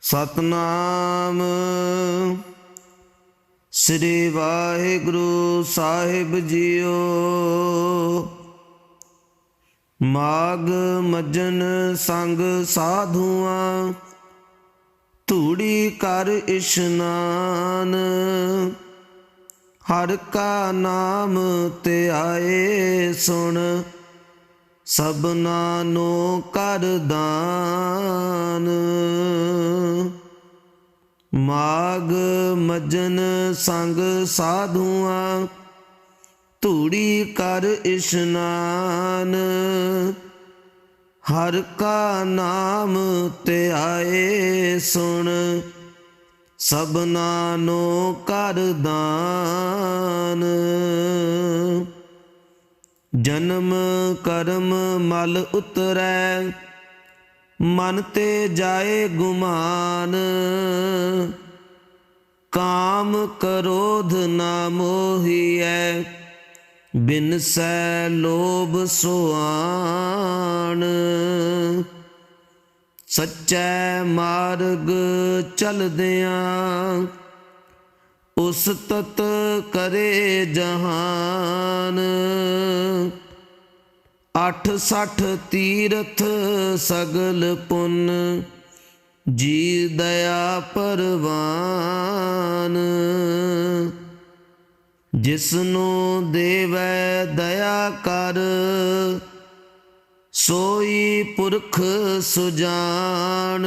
ਸਤਨਾਮ। ਸ੍ਰੀ ਵਾਹਿਗੁਰੂ ਸਾਹਿਬ ਜੀਓ। ਮਾਗ ਮਜਨ ਸੰਗ ਸਾਧੂਆਂ, ਧੂੜੀ ਕਰ ਇਸ਼ਨਾਨ। ਹਰ ਕਾ ਨਾਮ ਤੇ ਆਏ ਸੁਣ ਸਭਨਾ ਨੂੰ ਕਰ ਦਾਨ। ਮਾਗ ਮਜਨ ਸੰਗ ਸਾਧੂਆਂ, ਧੂੜੀ ਕਰ ਇਸ਼ਨਾਨ। ਹਰ ਕਾ ਨਾਮ ਤੇ ਆਏ ਸੁਣ ਸਭਨਾ ਨੂੰ ਕਰ ਦਾਨ। ਜਨਮ ਕਰਮ ਮਲ ਉਤਰੈ, ਮਨ ਤੇ ਜਾਏ ਗੁਮਾਨ। ਕਾਮ ਕਰੋਧ ਨਾ ਮੋਹੀਐ, ਬਿਨ ਸੈ ਲੋਭ ਸੁਆਣ। ਸੱਚੈ ਮਾਰਗ ਚਲਦਿਆਂ ਉਸ ਤਤ ਕਰੇ ਜਹਾਨ। ਅੱਠ ਸੱਠ ਤੀਰਥ ਸਗਲ ਪੁੰਨ, ਜੀ ਦਇਆ ਪਰਵਾਨ। ਜਿਸਨੂੰ ਦੇਵੈ ਦਇਆ ਕਰ, ਸੋਈ ਪੁਰਖ ਸੁਜਾਨ।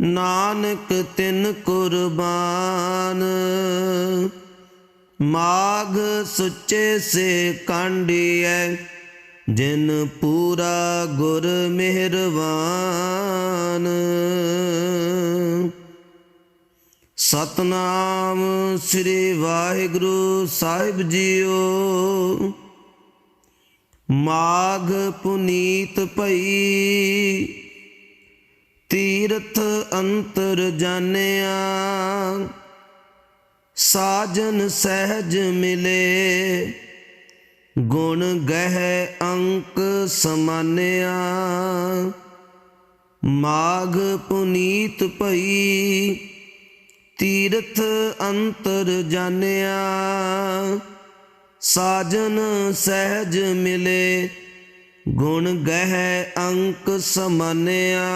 ਨਾਨਕ ਤਿਨ ਕੁਰਬਾਨ। ਮਾਗ ਸੁੱਚੇ ਸੇ ਕਾਂਡੀਐ ਜਿਨ ਪੂਰਾ ਗੁਰ ਮਿਹਰਬਾਨ ਸਤਨਾਮ ਸ੍ਰੀ ਵਾਹਿਗੁਰੂ ਸਾਹਿਬ ਜੀਓ। ਮਾਗ ਪੁਨੀਤ ਭਈ ਤੀਰਥ ਅੰਤਰ ਜਾਣਿਆ, ਸਾਜਨ ਸਹਿਜ ਮਿਲੇ, ਗੁਣ ਗਹਿ ਅੰਕ ਸਮਾਨਿਆ। ਮਾਗ ਪੁਨੀਤ ਭਈ ਤੀਰਥ ਅੰਤਰ ਜਾਣਿਆ, ਸਾਜਨ ਸਹਿਜ ਮਿਲੇ। ਗੁਣ ਗਹਿ ਅੰਕ ਸਮਨਿਆ।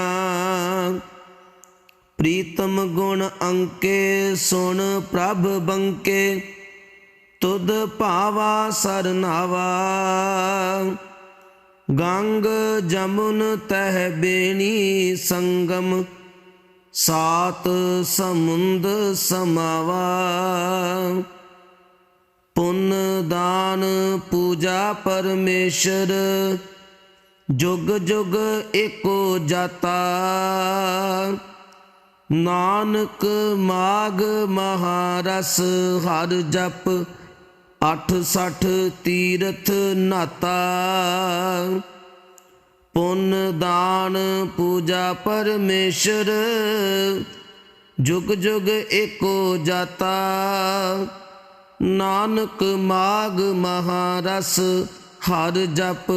ਪ੍ਰੀਤਮ ਗੁਣ ਅੰਕੇ ਸੁਣ ਪ੍ਰਭ ਬੰਕੇ, ਤੁਧ ਭਾਵਾ ਸਰਨਾਵਾ। ਗੰਗ ਜਮੁਨ ਤਹਿ ਬੇਣੀ ਸੰਗਮ, ਸਾਤ ਸਮੁੰਦ ਸਮਾਵਾ। ਪੁੰਨ ਦਾਨ ਪੂਜਾ ਪਰਮੇਸ਼ਰ ਜੁਗ ਜੁਗ ਏਕੋ ਜਾਤਾ। ਨਾਨਕ ਮਾਗ ਮਹਾਰਸ, ਹਰ ਜਪ 86 ਤੀਰਥ ਨਾਤਾ। ਪੁੰਨ ਦਾਨ ਪੂਜਾ ਪਰਮੇਸ਼ਰ, ਜੁਗ ਜੁਗ ਏਕੋ ਜਾਤਾ। ਨਾਨਕ ਮਾਗ ਮਹਾਰਸ, ਹਰ ਜਪ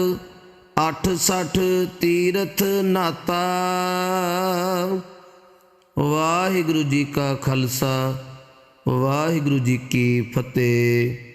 86 ਤੀਰਥ ਨਾਤਾ। ਵਾਹਿਗੁਰੂ ਜੀ ਕਾ ਖਾਲਸਾ ਵਾਹਿਗੁਰੂ ਜੀ ਕੀ ਫਤਿਹ।